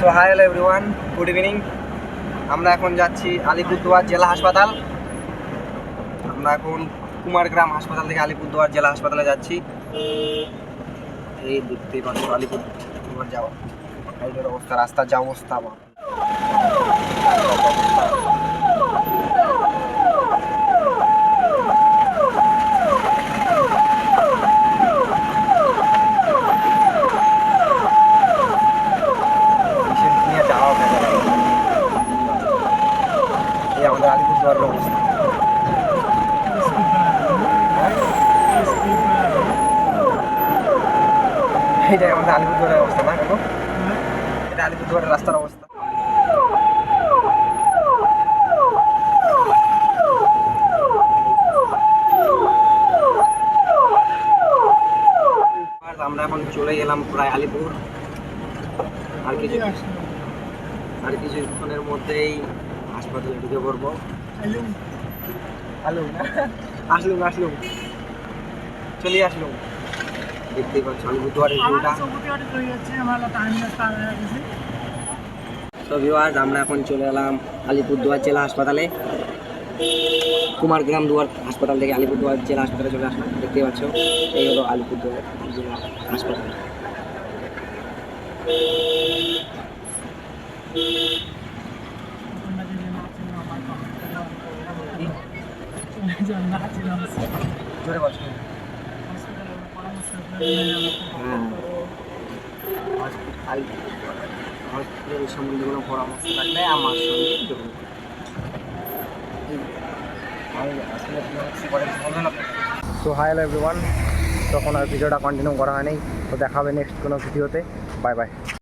So hi hello everyone good evening আমরা এখন যাচ্ছি আলিপুরদুয়ার জেলা হাসপাতাল। আমরা এখন কুমারগ্রাম হাসপাতাল থেকে আলিপুরদুয়ার জেলা হাসপাতালে যাচ্ছি। এই দেখতেই পাচ্ছ আলিপুরদুয়ার যাওয়া। অবস্থা, রাস্তার যা অবস্থা আমাদের আলিপুরদুয়ারের অবস্থা এইটাই আমাদের আলিপুরদুয়ারের অবস্থা, না কাকু? এটা আলিপুরদুয়ারের রাস্তার অবস্থা। আমরা এখন চলে গেলাম প্রায় আলিপুর। আর কিছু আর কিছুক্ষণের মধ্যেই হাসপাতালে ঢুকে পড়ব। আসলুম আসলুম আসলুম। চলে আসলুম। দেখতেই পাচ্ছ আলিপুরদুয়ারের ভিউটা তো ভিউয়ার্স আমরা এখন চলে এলাম আলিপুরদুয়ার জেলা হাসপাতালে। কুমারগ্রাম দুয়ার হাসপাতাল থেকে আলিপুরদুয়ার জেলা হাসপাতালে চলে আসলাম। দেখতে পাচ্ছ এই হলো আলিপুরদুয়ার জেলা হাসপাতাল। পরামর্শ তো হাই এভরিওয়ান তখন আর ভিডিওটা কন্টিনিউ করা হয়নি। তো দেখা হবে নেক্সট কোনো ভিডিওতে। Bye bye